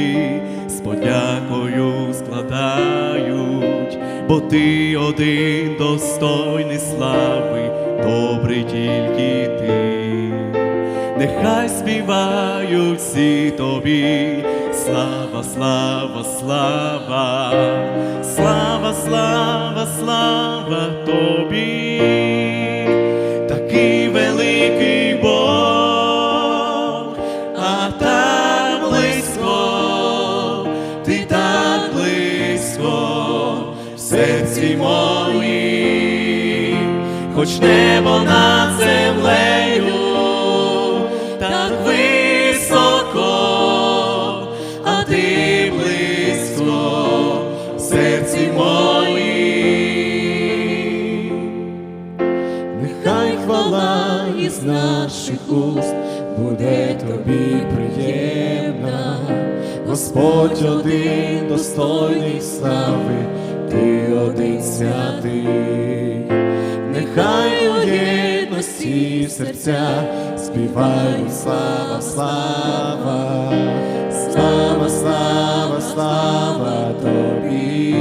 Тобі з подякою складають, бо ти один достойний слави, добрий тільки ти. Нехай співають всі тобі, слава, слава, слава, слава, слава, слава тобі, серці моїм, хоч небо над землею, так високо, а ти близько в серці моїм. Хвала наших уст буде тобі приємна, Господь один достойний слави, ти один святий, нехай у єдності серця співають слава, слава, слава, слава, слава тобі.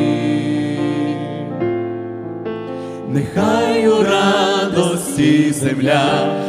Нехай у радості земля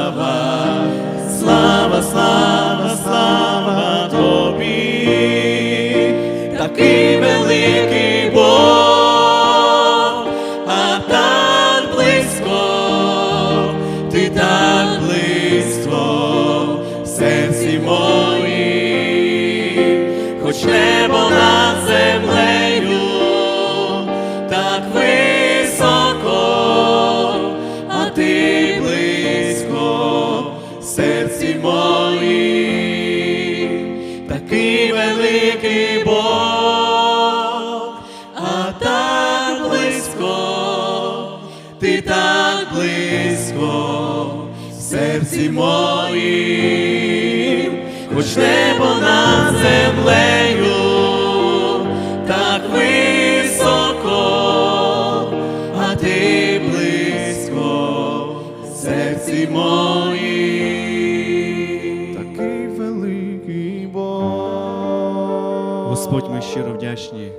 хоч небо над землею, так високо, а ти близько серці моїм, такий великий Бог, а так близько, ти так близько серці моїм, хоч небо над землею, моїм. Такий великий Бог. Господь, ми щиро вдячні